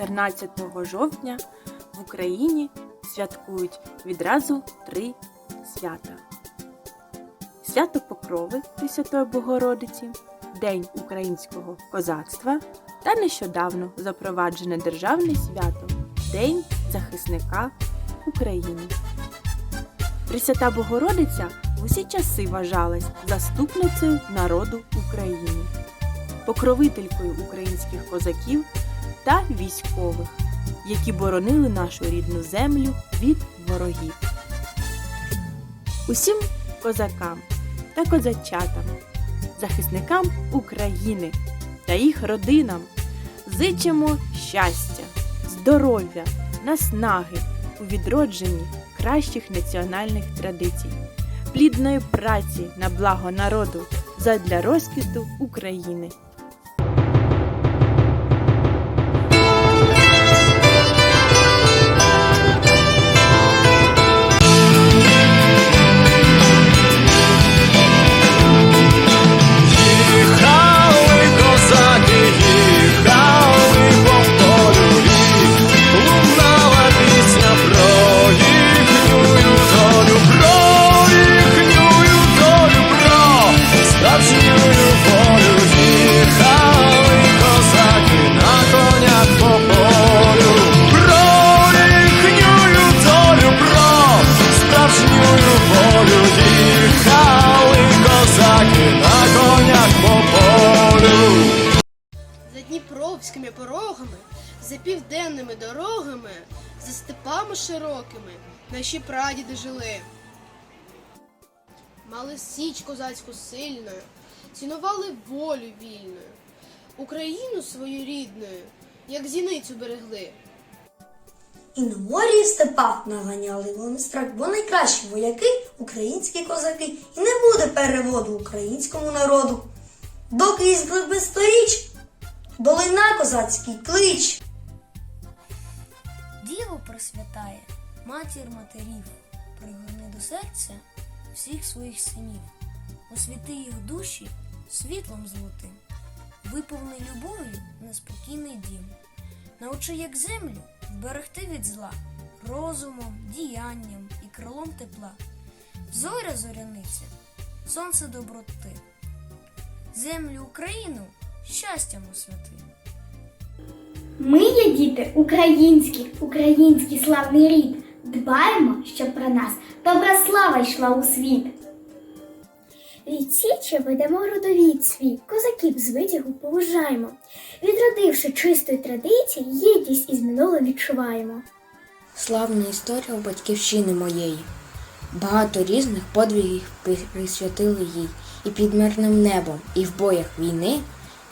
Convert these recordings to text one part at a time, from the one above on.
14 жовтня в Україні святкують відразу три свята: Свято Покрови Пресвятої Богородиці, День українського козацтва та нещодавно запроваджене державне свято День захисника України. Пресвята Богородиця в усі часи вважалась заступницею народу України, покровителькою українських козаків та військових, які боронили нашу рідну землю від ворогів. Усім козакам та козачатам, захисникам України та їх родинам зичимо щастя, здоров'я, наснаги у відродженні кращих національних традицій, плідної праці на благо народу задля розквіту України. Степами широкими наші прадіди жили. Мали січ козацьку сильною, цінували волю вільною, Україну свою рідною, як зіницю берегли. І на морі і степах наганяли вони страх, бо найкращі вояки українські козаки, і не буде переводу українському народу. Доки із глиби сторіч, долина козацький клич. Просвятає, матір матерів, пригорни до серця всіх своїх синів, освіти їх душі світлом золотим, виповни любов'ю неспокійний дім, научи, як землю вберегти від зла, розумом, діянням і крилом тепла, зоря зоряниця, сонце доброти, землю Україну щастям освяти. Ми є діти українські, український славний рід. Дбаємо, щоб про нас добра слава йшла у світ. Від січі ведемо родовід свій, козаків з витягу поважаємо. Відродивши чистої традиції, єдність із минулим відчуваємо. Славна історія у батьківщини моєї. Багато різних подвигів присвятили їй, і під мирним небом, і в боях війни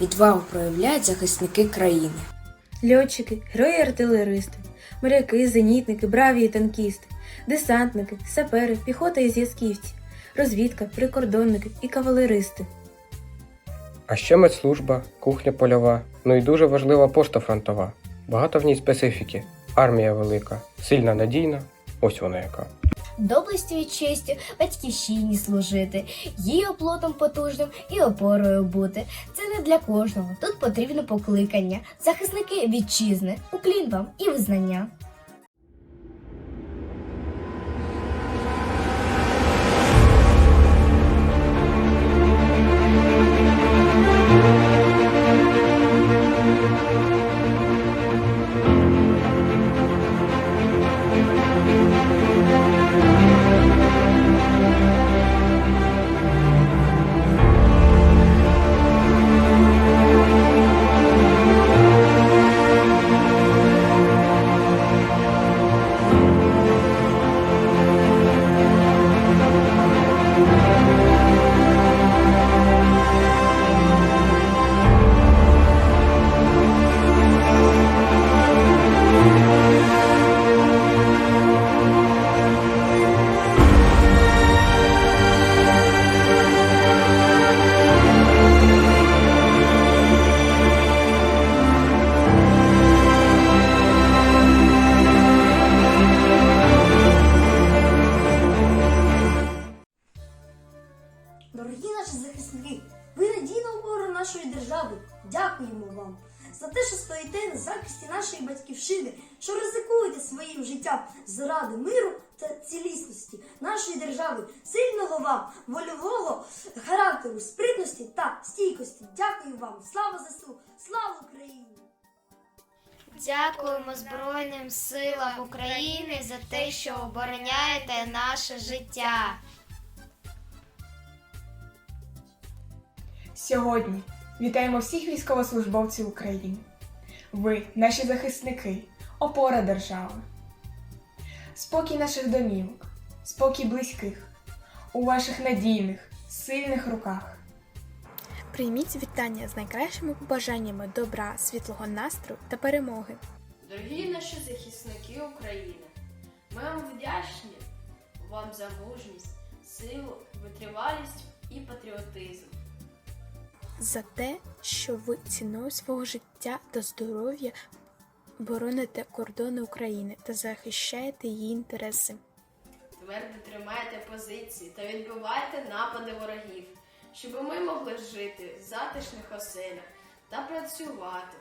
відвагу проявляють захисники країни. Льотчики, герої-артилеристи, моряки, зенітники, браві і танкісти, десантники, сапери, піхота і зв'язківці, розвідка, прикордонники і кавалеристи. А ще медслужба, кухня польова, ну і дуже важлива пошта фронтова. Багато в ній специфіки. Армія велика, сильна, надійна. Ось вона яка. Доблестю і честю батьківщині служити, її оплотом потужним і опорою бути. Це не для кожного. Тут потрібно покликання, захисники вітчизни, уклін вам і визнання. Захисники, ви надійна опора нашої держави. Дякуємо вам за те, що стоїте на захисті нашої батьківщини, що ризикуєте своїм життям заради миру та цілісності нашої держави, сильного вам, вольового характеру, спритності та стійкості. Дякую вам. Слава ЗСУ! Слава Україні! Дякуємо Збройним силам України за те, що обороняєте наше життя. Сьогодні вітаємо всіх військовослужбовців України. Ви, наші захисники, опора держави. Спокій наших домівок, спокій близьких, у ваших надійних, сильних руках. Прийміть вітання з найкращими побажаннями добра, світлого настрою та перемоги. Дорогі наші захисники України, ми вам вдячні вам за мужність, силу, витривалість і патріотизм. За те, що ви ціною свого життя та здоров'я бороните кордони України та захищаєте її інтереси. Твердо тримайте позиції та відбивайте напади ворогів, щоб ми могли жити в затишних оселях та працювати.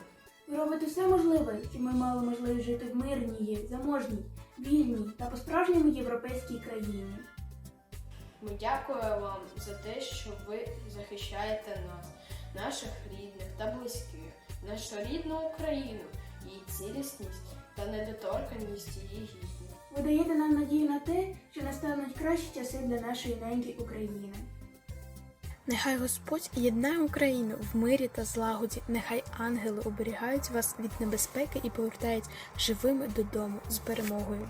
Ви робите все можливе, щоб ми мали можливість жити в мирній, заможній, вільній та по-справжньому європейській країні. Ми дякуємо вам за те, що ви захищаєте нас, наших рідних та близьких, нашу рідну Україну, її цілісність та недоторканність її гідність. Ви даєте нам надію на те, що настануть кращі часи для нашої неньки України. Нехай Господь єднає Україну в мирі та злагоді. Нехай ангели оберігають вас від небезпеки і повертають живими додому з перемогою.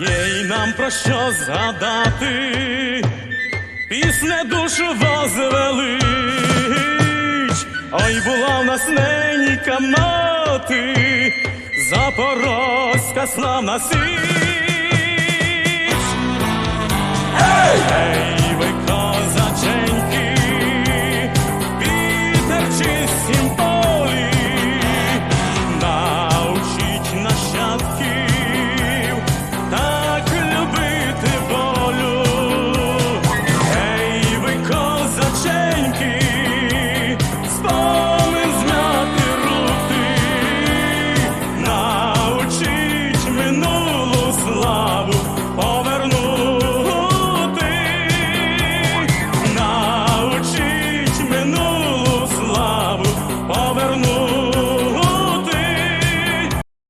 Є й нам про що згадати, пісне душу возвелич. Ой, була в нас ненька мати, запорозька славна січ. Ей, ей,